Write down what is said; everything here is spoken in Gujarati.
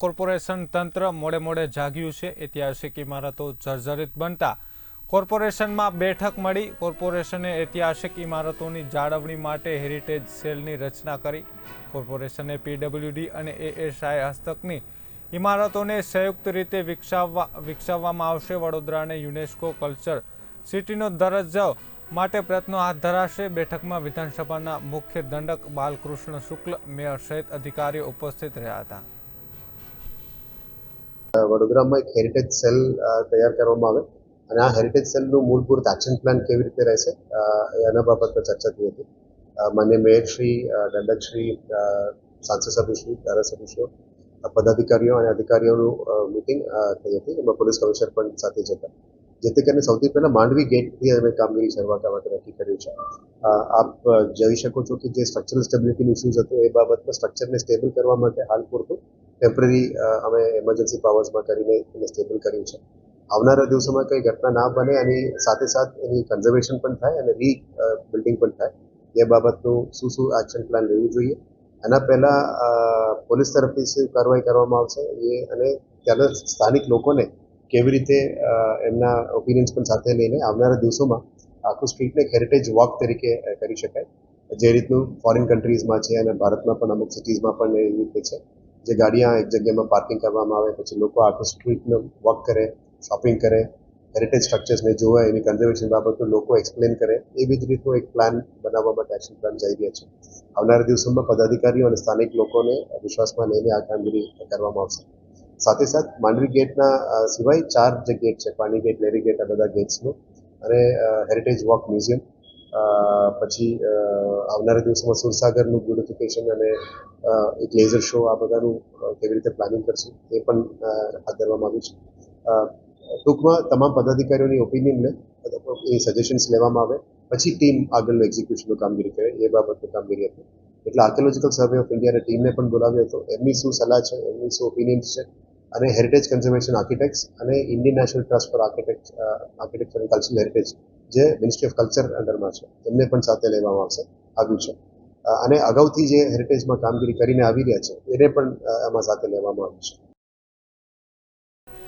કોર્પોરેશન તંત્ર મોડે મોડે જાગ્યું છે. ઐતિહાસિક ઇમારતો જર્જરિત બનતા કોર્પોરેશનમાં બેઠક મળી. કોર્પોરેશને ઐતિહાસિક ઇમારતોની જાળવણી માટે હેરિટેજ સેલની રચના કરી. કોર્પોરેશને પીડબ્લ્યુડી અને એએસઆઈ હસ્તકની ઇમારતોને સંયુક્ત રીતે વિકસાવવા, વિકસાવવામાં આવશે. વડોદરાને યુનેસ્કો કલ્ચર સિટીનો દરજ્જો માટે પ્રયત્નો હાથ ધરાશે. બેઠકમાં વિધાનસભાના મુખ્ય દંડક બાલકૃષ્ણ શુક્લ, મેયર સહિત અધિકારીઓ ઉપસ્થિત રહ્યા હતા. વડોદરામાં એક હેરિટેજ સેલ તૈયાર કરવામાં આવે. અને આ હેરિટેજ સેલનું મૂળભૂત એક્શન પ્લાન કેવી રીતે રહેશે એના બાબત પર ચર્ચા થઈ હતી. માન્ય મેયરશ્રી દંડકશ્રી સાંસદ સભ્યશ્રી ધારાસભ્યશ્રીઓ પદાધિકારીઓ અને અધિકારીઓનું મિટિંગ થઈ હતી. એમાં પોલીસ કમિશનર પણ સાથે જ હતા. જેથી કરીને સૌથી પહેલા માંડવી ગેટથી અમે કામગીરી શરૂઆત માટે નક્કી કર્યું છે. આપ જોઈ શકો છો કે જે સ્ટ્રક્ચરલ સ્ટેબિલિટીની ઇસ્યુઝ હતો, એ બાબતમાં સ્ટ્રક્ચરને સ્ટેબલ કરવા માટે હાલ પૂરતું ટેમ્પરરી અમે એમરજન્સી પાવર્સમાં કરીને એને સ્ટેબલ કર્યું છે. આવનારા દિવસોમાં કંઈ ઘટના ના બને, એની સાથે સાથે એની કન્ઝર્વેશન પણ થાય અને રી બિલ્ડિંગ પણ થાય. એ બાબતનું શું શું એક્શન પ્લાન લેવું જોઈએ? એના પહેલાં પોલીસ તરફથી શું કાર્યવાહી કરવામાં આવશે? એ અને ત્યાંના સ્થાનિક લોકોને કેવી રીતે એમના ઓપિનિયન્સ પણ સાથે લઈને આવનારા દિવસોમાં આખું સ્ટ્રીટને હેરિટેજ વોક તરીકે કરી શકાય. જે રીતનું ફોરેન કન્ટ્રીઝમાં છે અને ભારતમાં પણ અમુક સિટીઝમાં પણ એવી રીતે છે. જે ગાડીਆਂ એક જગ્યામાં પાર્કિંગ કરવામાં આવે, પછી લોકો આખું સ્ટ્રીટનો વોક કરે, શોપિંગ કરે હેરિટેજ સ્ટ્રક્ચર્સને જોવે એની કન્ઝર્વેશન બાબતનું લોકો એક્સપ્લેન કરે. એવી જ રીતનો એક પ્લાન બનાવવા માટે એક્શન પ્લાન જઈ રહ્યા છે. આવનારા દિવસોમાં પદાધિકારીઓ અને સ્થાનિક લોકોને વિશ્વાસમાં લઈને આ કામગીરી કરવામાં આવશે. સાથે સાથ માંડવી ગેટના સિવાય ચાર જે ગેટ છે, પાણી ગેટ લેરી ગેટ, આ બધા ગેટ્સનું, અને હેરિટેજ વોક મ્યુઝિયમ પછી આવનારા દિવસોમાં સુરસાગરનું બ્યુટિફિકેશન અને એક લેઝર શો આ બધાનું કેવી રીતે પ્લાનિંગ કરશું એ પણ હાથ ધરવામાં આવ્યું છે. ટૂંકમાં તમામ પદાધિકારીઓની ઓપિનિયનને એ સજેશન્સ લેવામાં આવે. પછી ટીમ આગળનું એક્ઝિક્યુશનનું કામગીરી કરે, એ બાબતનું કામગીરી હતી એટલે આર્કિયોલોજીકલ સર્વે ઓફ ઇન્ડિયાની ટીમને પણ બોલાવ્યો હતો. એમની શું સલાહ છે, એમની શું ઓપિનિયન્સ છે? અને હેરિટેજ કન્ઝર્વેશન આર્કિટેક્ટ્સ અને Indian national trust for architect architecture and cultural heritage જે મિનિસ્ટ્રી ઓફ કલ્ચર અંડરમાં છે, એમને પણ સાથે લેવામાં આવશે. આવ્યું છે. અને અગાઉથી જે હેરિટેજમાં કામગીરી કરીને આવી રહ્યા છે, એને પણ એમાં સાથે લેવામાં આવ્યું છે.